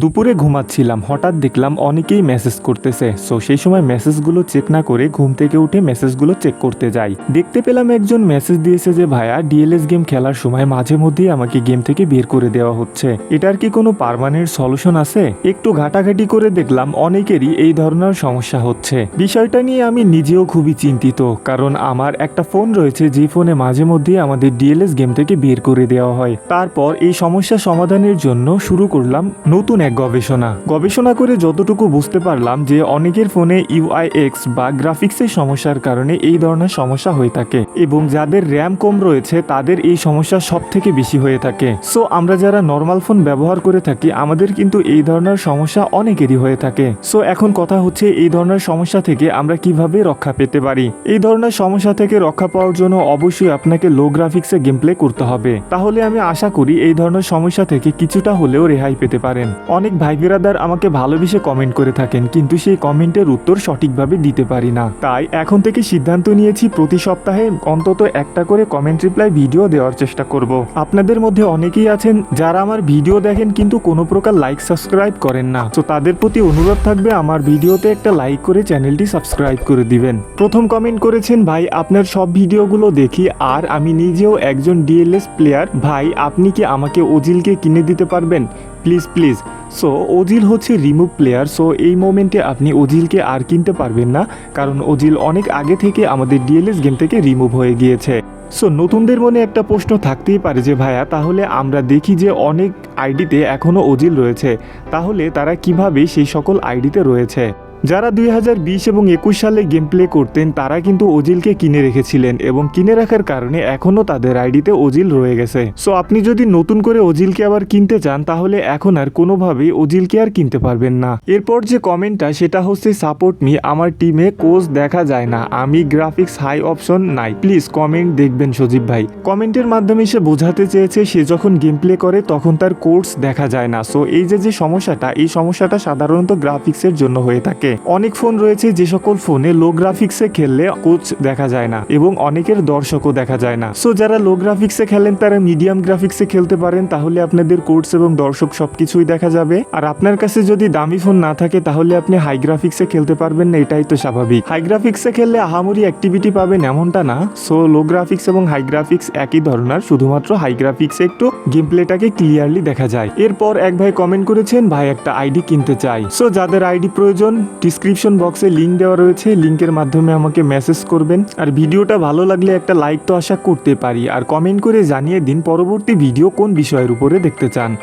দুপুরে ঘুমাচ্ছিলাম, হঠাৎ দেখলাম অনেকেই মেসেজ করতেছে। সো সেই সময় মেসেজগুলো চেক না করে ঘুম থেকে উঠে মেসেজগুলো চেক করতে যাই। দেখতে পেলাম একজন মেসেজ দিয়েছে যে, ভাইয়া ডিএলএস গেম খেলার সময় মাঝে মধ্যেই আমাকে গেম থেকে বের করে দেওয়া হচ্ছে। এটার কি কোনো পার্মানেন্ট সলিউশন আছে? একটু ঘাটাঘাটি করে দেখলাম অনেকেরই এই ধরনের সমস্যা হচ্ছে। বিষয়টা নিয়ে আমি নিজেও খুবই চিন্তিত, কারণ আমার একটা ফোন রয়েছে যে ফোনে মাঝে মধ্যেই আমাদের ডিএলএস গেম থেকে বের করে দেওয়া হয়। তারপর এই সমস্যা সমাধানের জন্য শুরু করলাম নতুন এক গবেষণা। গবেষণা করে যতটুকু বুঝতে পারলাম যে অনেকের ফোনে ইউআইএক্স বা গ্রাফিক্সের সমস্যার কারণে এই ধরনের সমস্যা হয়ে থাকে এবং যাদের র্যাম কম রয়েছে তাদের এই সমস্যা সব থেকে বেশি হয়ে থাকে। সো আমরা যারা নর্মাল ফোন ব্যবহার করে থাকি, আমাদের কিন্তু এই ধরনের সমস্যা অনেকেরই হয়ে থাকে। সো এখন কথা হচ্ছে এই ধরনের সমস্যা থেকে আমরা কীভাবে রক্ষা পেতে পারি? এই ধরনের সমস্যা থেকে রক্ষা পাওয়ার জন্য অবশ্যই আপনাকে লো গ্রাফিক্সে গেম প্লে করতে হবে। তাহলে আমি আশা করি এই ধরনের সমস্যা থেকে কিছুটা হলেও রেহাই পেতে পারেন। অনেক ভাই বিরাদার আমাকে ভালোবেসে কমেন্ট করে থাকেন, কিন্তু সেই কমেন্টের উত্তর সঠিকভাবে দিতে পারি না। তাই এখন থেকে সিদ্ধান্ত নিয়েছি প্রতি সপ্তাহে অন্তত একটা করে কমেন্ট রিপ্লাই ভিডিও দেওয়ার চেষ্টা করব। আপনাদের মধ্যে অনেকেই আছেন যারা আমার ভিডিও দেখেন কিন্তু কোনো প্রকার লাইক সাবস্ক্রাইব করেন না। তো তাদের প্রতি অনুরোধ থাকবে আমার ভিডিওতে একটা লাইক করে চ্যানেলটি সাবস্ক্রাইব করে দিবেন। প্রথম কমেন্ট করেছেন, ভাই, আপনার সব ভিডিওগুলো দেখি আর আমি নিজেও একজন ডিএলএস প্লেয়ার ভাই, আপনি কি আমাকে ওজিলকে কিনে দিতে পারবেন? Please please. সো ওজিল হচ্ছে রিমুভ প্লেয়ার সো এই মোমেন্টে আপনি ওজিলকে আর কিনতে পারবেন না, কারণ ওজিল অনেক আগে থেকে আমাদের ডিএলএস গেম থেকে রিমুভ হয়ে গিয়েছে। সো নতুনদের মনে একটা প্রশ্ন থাকতেই পারে যে, ভাইয়া, তাহলে আমরা দেখি যে অনেক আইডিতে এখনও ওজিল রয়েছে, তাহলে তারা কীভাবে সেই সকল আইডিতে রয়েছে? যারা দুই হাজার বিশ এবং একুশ সালে গেম প্লে করতেন, তারা কিন্তু ওজিলকে কিনে রেখেছিলেন এবং কিনে রাখার কারণে এখনও তাদের আইডিতে ওজিল রয়ে গেছে। সো আপনি যদি নতুন করে ওজিলকে আবার কিনতে চান, তাহলে এখন আর কোনোভাবেই ওজিলকে আর কিনতে পারবেন না। এরপর যে কমেন্টটা সেটা হচ্ছে, সাপোর্ট মি, আমার টিমে কোচ দেখা যায় না, আমি গ্রাফিক্স হাই অপশন নাই। প্লিজ কমেন্ট দেখবেন সজীব ভাই। কমেন্টের মাধ্যমে সে বোঝাতে চেয়েছে, সে যখন গেম প্লে করে, তখন তার কোর্স দেখা যায় না। সো এই যে যে সমস্যাটা, এই সমস্যাটা সাধারণত গ্রাফিক্সের জন্য হয়ে থাকে। অনেক ফোন রয়েছে যে সকল ফোনে লো গ্রাফিক্সে খেললে কোচ দেখা যায় না এবং অনেকের দর্শকও দেখা যায় না। সো যারা লো গ্রাফিক্সে খেলেন, তারা মিডিয়াম গ্রাফিক্সে খেলতে পারেন, তাহলে আপনাদের কোর্স এবং দর্শক সবকিছুই দেখা যাবে। আর আপনার কাছে যদি দামি ফোন না থাকে, তাহলে আপনি হাই গ্রাফিক্সে খেলতে পারবেন না, এটাই তো স্বাভাবিক। হাই গ্রাফিক্সে খেললে আহামরি অ্যাক্টিভিটি পাবেন এমনটা না। সো লো গ্রাফিক্স এবং হাই গ্রাফিক্স একই ধরনের, শুধুমাত্র হাই গ্রাফিক্সে একটু গেম প্লেটাকে ক্লিয়ারলি দেখা যায়। এরপর এক ভাই কমেন্ট করেছেন, ভাই, একটা আইডি কিনতে চাই। সো যাদের আইডি প্রয়োজন ডিসক্রিপশন বক্সে লিঙ্ক দেওয়া রয়েছে। লিঙ্কের মাধ্যমে আমাকে মেসেজ করবেন। আর ভিডিওটা ভালো লাগলে একটা লাইক তো আশা করতে পারি। আর কমেন্ট করে জানিয়ে দিন পরবর্তী ভিডিও কোন বিষয়ের উপরে দেখতে চান।